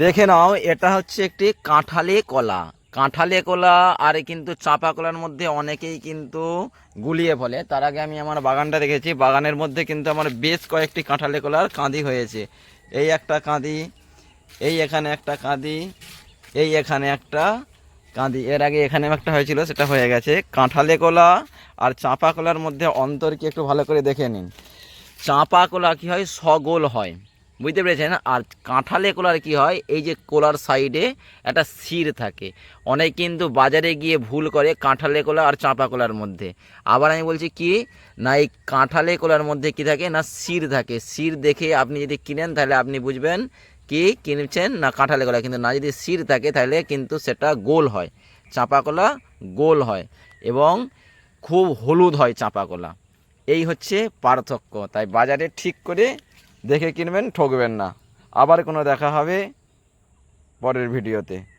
দেখে নাও, এটা হচ্ছে একটি কাঁঠালে কলা। কাঁঠালে কলা আর কিন্তু চাপা কলার মধ্যে অনেকেই কিন্তু গুলিয়ে ফলে। তার আগে আমি আমার বাগানটা দেখেছি। বাগানের মধ্যে কিন্তু আমার বেশ কয়েকটি কাঁঠালে কলার কাঁদি হয়েছে। এই একটা কাঁদি, এই এখানে একটা কাঁদি, এই এখানে একটা কাঁদি। এর আগে এখানে একটা হয়েছিল, সেটা হয়ে গেছে। কাঁঠালে কলা আর চাপা কলার মধ্যে অন্তর কি একটু ভালো করে দেখে নিন। চাপা কলা কি হয়? সগোল হয়। বুঝতে পেরেছেন? আর কাঁঠালে কলার কি হয়? এই যে কোলার সাইডে একটা শির থাকে। অনেক কিন্তু বাজারে গিয়ে ভুল করে কাঁঠালে কোলা আর চাপা কলার মধ্যে। আবার আমি বলছি কি? না, এই কাঁঠালে কলার মধ্যে কি থাকে? না, শির থাকে। শির দেখে আপনি যদি কিনেন, তাহলে আপনি বুঝবেন কি কিনছেন না কাঁঠালে কলা। কিন্তু না, যদি শির থাকে, তাহলে কিন্তু সেটা গোল হয়। চাঁপা কলা গোল হয় এবং খুব হলুদ হয় চাপা কলা। এই হচ্ছে পার্থক্য। তাই বাজারে ঠিক করে দেখে কিনবেন ঠকবেন না। আবার কোনো দেখা হবে পরের ভিডিওতে।